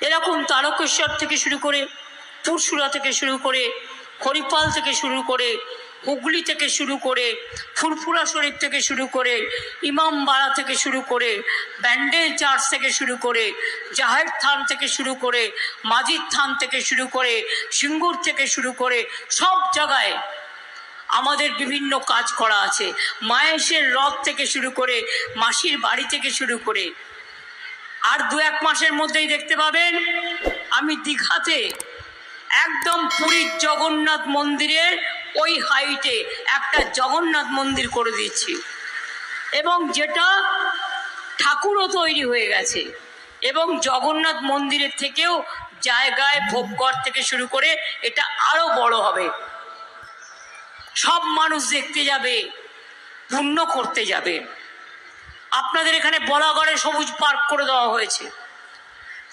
এরকম তারকেশ্বর থেকে শুরু করে পুরসুরা থেকে শুরু করে হরিপাল থেকে শুরু করে হুগলি থেকে শুরু করে ফুরফুরা শরীফ থেকে শুরু করে ইমামবাড়া থেকে শুরু করে ব্যান্ডেল চার্চ থেকে শুরু করে জাহের থান থেকে শুরু করে মাজিদ থান থেকে শুরু করে সিঙ্গুর থেকে শুরু করে সব জায়গায় আমাদের বিভিন্ন কাজ করা আছে মায়েশের রথ থেকে শুরু করে মাসির বাড়ি থেকে শুরু করে আর দু এক মাসের মধ্যেই দেখতে পাবেন, আমি দীঘাতে একদম পুরীর জগন্নাথ মন্দিরের ওই হাইটে একটা জগন্নাথ মন্দির করে দিচ্ছি এবং যেটা ঠাকুরও তৈরি হয়ে গেছে। এবং জগন্নাথ মন্দিরের থেকেও জায়গায় ভোগঘর থেকে শুরু করে এটা আরও বড় হবে। সব মানুষ দেখতে যাবে পূর্ণ করতে যাবে। আপনাদের এখানে বলাগড়ে সবুজ পার্ক করে দেওয়া হয়েছে।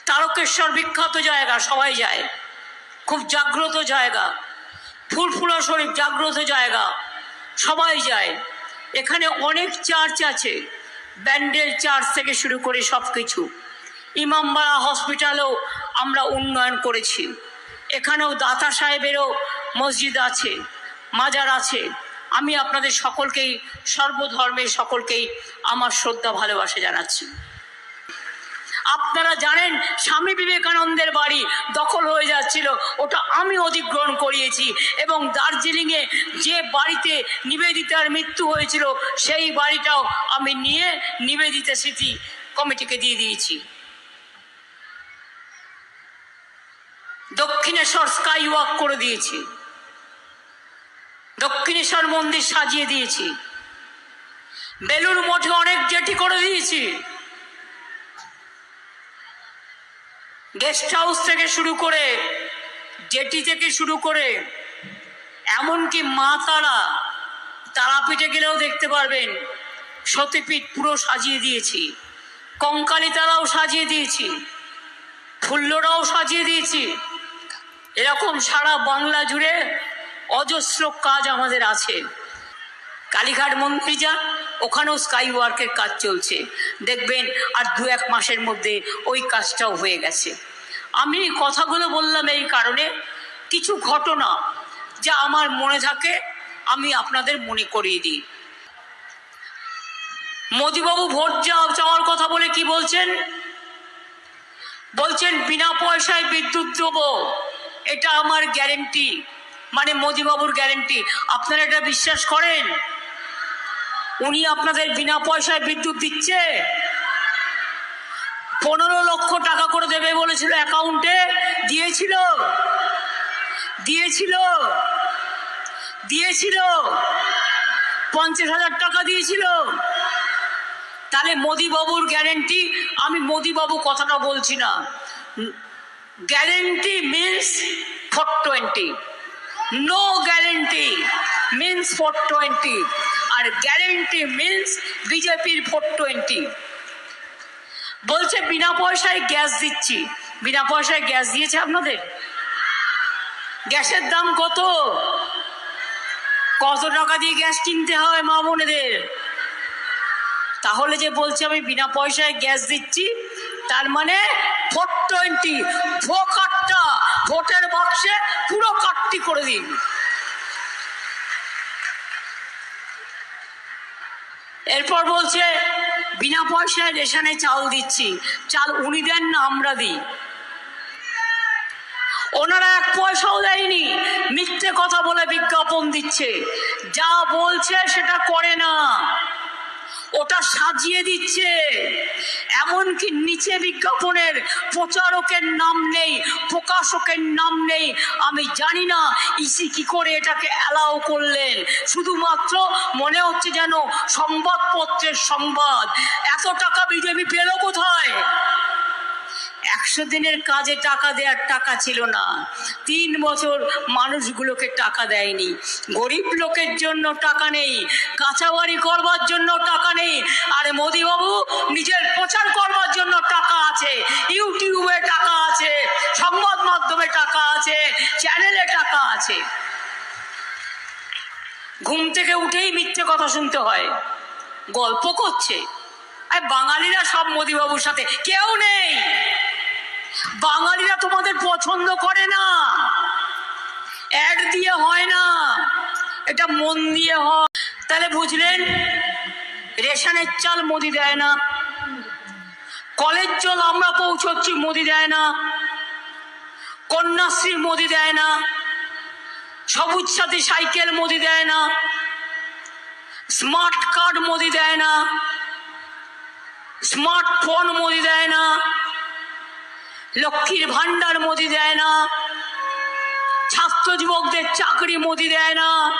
তারকেশ্বর বিখ্যাত জায়গা, সবাই যায়। খুব জাগ্রত জায়গা। ফুলফুলা শরীফ, জাগ্রত জায়গা। সবাই যায়। এখানে অনেক চার্চ আছে। ব্যান্ডেল চার্চ থেকে শুরু করে সব কিছু ইমামবাড়া হসপিটালও আমরা উন্নয়ন করেছি। এখানেও দাতা সাহেবেরও মসজিদ আছে, মাজার আছে। আমি আপনাদের সকলকেই, সর্বধর্মের সকলকেই আমার শ্রদ্ধা, ভালোবাসা জানাচ্ছি। আপনারা জানেন, স্বামী বিবেকানন্দের বাড়ি দখল হয়ে যাচ্ছিল, ওটা আমি অধিগ্রহণ করিয়েছি এবং দার্জিলিংয়ে যে বাড়িতে নিবেদিতার মৃত্যু হয়েছিল, সেই বাড়িটাও আমি নিয়ে নিবেদিতা স্মৃতি কমিটিকে দিয়ে দিয়েছি। দক্ষিণেশ্বর স্কাই ওয়াক করে দিয়েছি। দক্ষিণেশ্বর মন্দির সাজিয়ে দিয়েছি। বেলুর মঠে অনেক জেটি করে দিয়েছি। গেস্ট হাউস থেকে শুরু করে জেটি থেকে শুরু করে এমনকি মা তারা, তারাপীঠে গেলেও দেখতে পারবেন, সতীপীঠ পুরো সাজিয়ে দিয়েছি। কঙ্কালী তারাও সাজিয়ে দিয়েছি। ফুল্লরাও সাজিয়ে দিয়েছি। এরকম সারা বাংলা জুড়ে অজস্র কাজ আমাদের আছে। কালীঘাট মন্দির যা, ওখানেও স্কাই ওয়ার্কের কাজ চলছে। দেখবেন আর দু এক মাসের মধ্যে ওই কাজটাও হয়ে গেছে। আমি এই কথাগুলো বললাম এই কারণে, কিছু ঘটনা যা আমার মনে থাকে, আমি আপনাদের মনে করিয়ে দিই। মোদিবাবু ভোট চাওয়ার কথা বলে কি বলছেন? বলছেন, বিনা পয়সায় বিদ্যুৎ দেবো। এটা আমার গ্যারেন্টি মানে মোদিবাবুর গ্যারেন্টি আপনারা এটা বিশ্বাস করেন? উনি আপনাদের বিনা পয়সায় বিদ্যুৎ দিচ্ছে। পনেরো লক্ষ টাকা করে দেবে বলেছিল অ্যাকাউন্টে। দিয়েছিল। দিয়েছিল। দিয়েছিল। পঞ্চাশ হাজার টাকা দিয়েছিল। তাহলে মোদিবাবুর গ্যারেন্টি আমি মোদিবাবু কথাটা বলছি না। Guarantee means four twenty guarantee means four twenty আর গ্যারেন্টি মিনস বিজেপির ফোর টোয়েন্টি বলছে, বিনা পয়সায় গ্যাস দিচ্ছি। বিনা পয়সায় গ্যাস দিয়েছে আপনাদের? গ্যাসের দাম কত? কত টাকা দিয়ে গ্যাস কিনতে হয় মা বোনেদের? তাহলে যে বলছে আমি, বিনা পয়সায় গ্যাস দিচ্ছি, তার মানে ফোর টোয়েন্টি ভো কাটটা ভোটের বাক্সে পুরো কাটটি করে এরপর বলছে, বিনা পয়সায় রেশনে চাল দিচ্ছি। চাল উনি দেন না, আমরা দিই। ওনারা এক পয়সাও দেয়নি। মিথ্যে কথা বলে বিজ্ঞাপন দিচ্ছে। যা বলছে সেটা করে না। ওটা সাজিয়ে দিচ্ছে। এমনকি নিচে বিজ্ঞাপনের প্রচারকের নাম নেই, প্রকাশকের নাম নেই। আমি জানি না ইসি কি করে এটাকে অ্যালাউ করলেন। শুধুমাত্র মনে হচ্ছে যেন সংবাদপত্রের সংবাদ। এত টাকা বিজেপি পেল কোথায়? একশো দিনের কাজে টাকা দেওয়ার টাকা ছিল না। তিন বছর মানুষগুলোকে টাকা দেয়নি। গরিব লোকের জন্য টাকা নেই, কাঁচাবাড়ি করবার জন্য টাকা নেই, আর মোদিবাবু, নিজের প্রচার করবার জন্য টাকা আছে, ইউটিউবে টাকা আছে, সংবাদ মাধ্যমে টাকা আছে, চ্যানেলে টাকা আছে। ঘুম থেকে উঠেই মিথ্যে কথা শুনতে হয়, গল্প করছে। আর বাঙালিরা সব মোদিবাবুর সাথে, কেউ নেই। বাঙালিরা তোমাদের পছন্দ করে না। অ্যাড দিয়ে হয় না। এটা মন দিয়ে হয়। তাহলে বুঝলেন, রেশনের চাল মোদি দেয় না। কলেজ জল আমরা পৌঁছচ্ছি, মোদি দেয় না। কন্যাশ্রী মোদি দেয় না। সবুজ সাথী সাইকেল মোদি দেয় না। স্মার্ট কার্ড মোদি দেয় না। স্মার্টফোন মোদি দেয় না। লক্ষ্মীর ভান্ডার মোদি দেয় না। ছাত্র যুবকদের চাকরি মোদি দেয় না।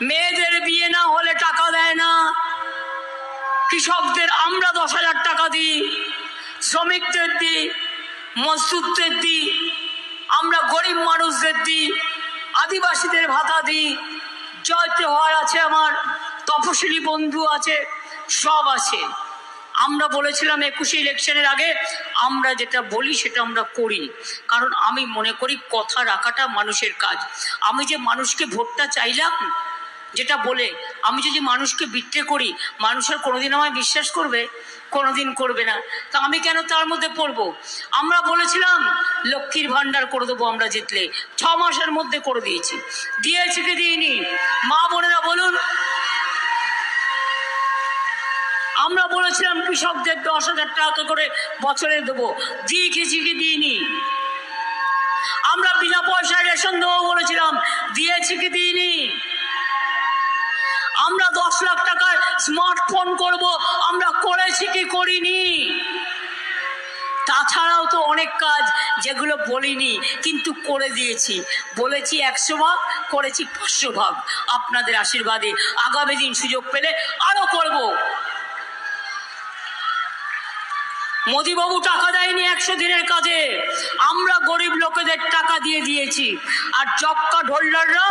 মেয়েদের বিয়ে না হলে টাকা দেয় না। কৃষকদের আমরা দশ হাজার টাকা দিই, শ্রমিকদের দিই, মজদুরদের দিই, আমরা গরিব মানুষদের দিই, আদিবাসীদের ভাতা দিই। জয় তেওহার আছে আমার, তপশিলি বন্ধু আছে, সব আছে। আমরা বলেছিলাম একুশে ইলেকশনের আগে আমরা যেটা বলি সেটা আমরা করি কারণ আমি মনে করি কথা রাখাটা মানুষের কাজ। আমি যে মানুষকে ভোটটা চাইলাম, যেটা বলে, আমি যদি মানুষকে বিট্রে করি মানুষের কোনোদিন আমায় বিশ্বাস করবে? কোনোদিন করবে না। তা আমি কেন তার মধ্যে পড়ব? আমরা বলেছিলাম, লক্ষ্মীর ভাণ্ডার করে দেবো আমরা জিতলে। ছ মাসের মধ্যে করে দিয়েছি। দিয়েছি কি দিইনি? মা বোনেরা বলুন আমরা বলেছিলাম কৃষকদের দশ হাজার টাকা করে বছরে দেবো। খেয়েছি কি দিইনি? আমরা বিনা পয়সায় রেশন দেবো বলেছিলাম, দিয়েছি কি দিইনি? আমরা দশ লাখ টাকার স্মার্টফোন করব, আমরা করেছি কি করিনি? তাছাড়াও তো অনেক কাজ যেগুলো বলিনি, কিন্তু করে দিয়েছি। বলেছি একশো ভাগ, করেছি পাঁচশো ভাগ। আপনাদের আশীর্বাদে আগামী দিন সুযোগ পেলে আরও করব। মোদিবাবু টাকা দেয়নি একশো দিনের কাজে। আমরা গরিব লোকেদের টাকা দিয়ে দিয়েছি। আর কার্ড হোল্ডাররা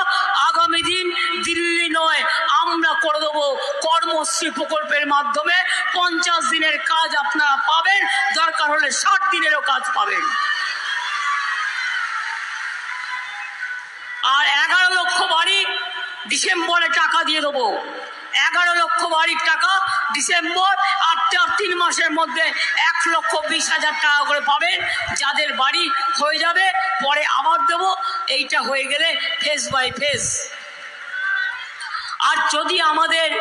আগামী দিন দিল্লি নয়, আমরা করে দেবো কর্মশ্রী প্রকল্পের মাধ্যমে পঞ্চাশ দিনের কাজ আপনারা পাবেন, দরকার হলে ষাট দিনেরও কাজ পাবেন। আর এগারো লক্ষ বাড়ি ডিসেম্বরে টাকা দিয়ে দেবো। এগারো লক্ষ বাড়ির টাকা ডিসেম্বর আর তিন মাসের মধ্যে এক লক্ষ বিশ হাজার টাকা করে পাবেন। যাদের বাড়ি হয়ে যাবে, পরে আবার দেবো। এইটা হয়ে গেলে ফেস বাই ফেস আর যদি আমাদের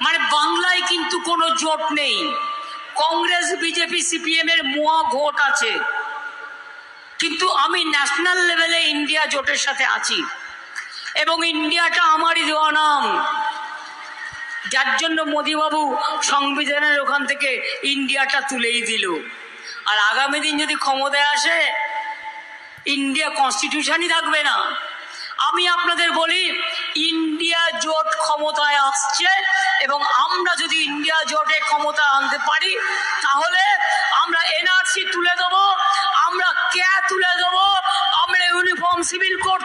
মানে বাংলায় কিন্তু কোনো জোট নেই। কংগ্রেস, বিজেপি, সিপিএম এর মোয়া ভোট আছে। কিন্তু আমি ন্যাশনাল লেভেলে ইন্ডিয়া জোটের সাথে আছি। এবং ইন্ডিয়াটা আমারই দেওয়া নাম। যার জন্য মোদিবাবু সংবিধানের ওখান থেকে ইন্ডিয়াটা তুলেই দিল। আর আগামী দিন যদি ক্ষমতায় আসে, ইন্ডিয়া কনস্টিটিউশনই থাকবে না। আমি আপনাদের বলি, ইন্ডিয়া জোট ক্ষমতায় আসছে এবং আমরা যদি ইন্ডিয়া জোটে ক্ষমতা আনতে পারি, তাহলে আমরা এনআরসি তুলে দেবো, আমরা ক্যা তুলে দেবো, আমরা ইউনিফর্ম সিভিল কোড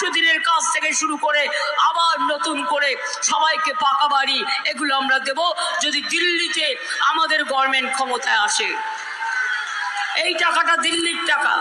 একশো দিনের কাজ থেকে শুরু করে আবার নতুন করে সবাইকে পাকা বাড়ি, এগুলো আমরা দেব যদি দিল্লিতে আমাদের গভর্নমেন্ট ক্ষমতায় আসে। এই টাকাটা দিল্লির টাকা।